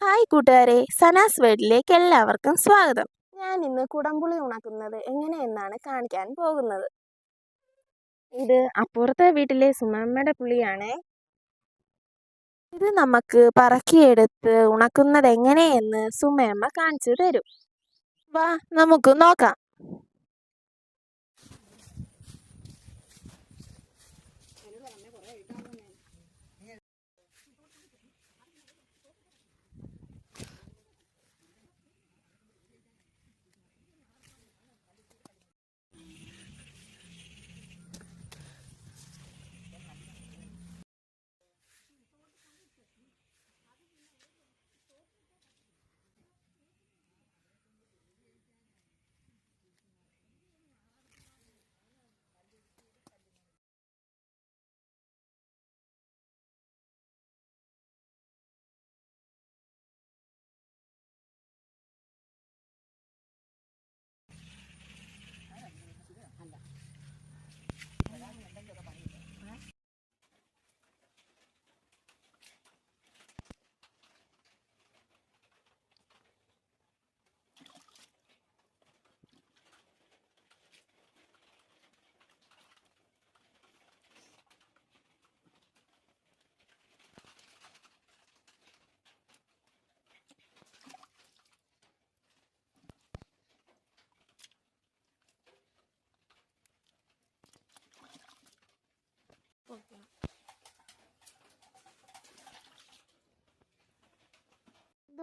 Hi കൂട്ടുകാരെ സനാസ് വേർഡിലേക്ക് എല്ലാവർക്കും സ്വാഗതം. ഞാൻ ഇന്ന് കുടംപുളി ഉണക്കുന്നത് എങ്ങനെയെന്നാണ് കാണിക്കാൻ പോകുന്നത്. ഇത് അപ്പുറത്തെ വീട്ടിലെ സുമമ്മയുടെ പുളിയാണേ. ഇത് നമുക്ക് പറക്കിയെടുത്ത് ഉണക്കുന്നത് എങ്ങനെയെന്ന് സുമയമ്മ കാണിച്ചു തരും. വാ നമുക്ക് നോക്കാം.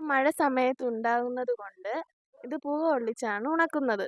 മഴ സമയത്ത് ഉണ്ടാകുന്നത് കൊണ്ട് ഇത് പുക കൊള്ളിച്ചാണ് ഉണക്കുന്നത്.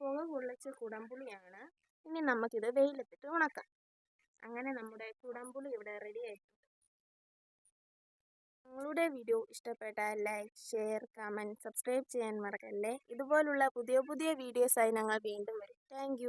പുക പൊള്ളിച്ച കുടംപുളിയാണ്. ഇനി നമുക്കിത് വെയിലത്തിട്ട് ഉണക്കാം. അങ്ങനെ നമ്മുടെ കുടംപുളി ഇവിടെ റെഡി ആയിട്ടുണ്ട് നിങ്ങളുടെ വീഡിയോ ഇഷ്ടപ്പെട്ടാൽ ലൈക്ക് ഷെയർ കമന്റ് സബ്സ്ക്രൈബ് ചെയ്യാൻ മറക്കല്ലേ? ഇതുപോലുള്ള പുതിയ പുതിയ വീഡിയോസായി ഞങ്ങൾ വീണ്ടും വരും. താങ്ക്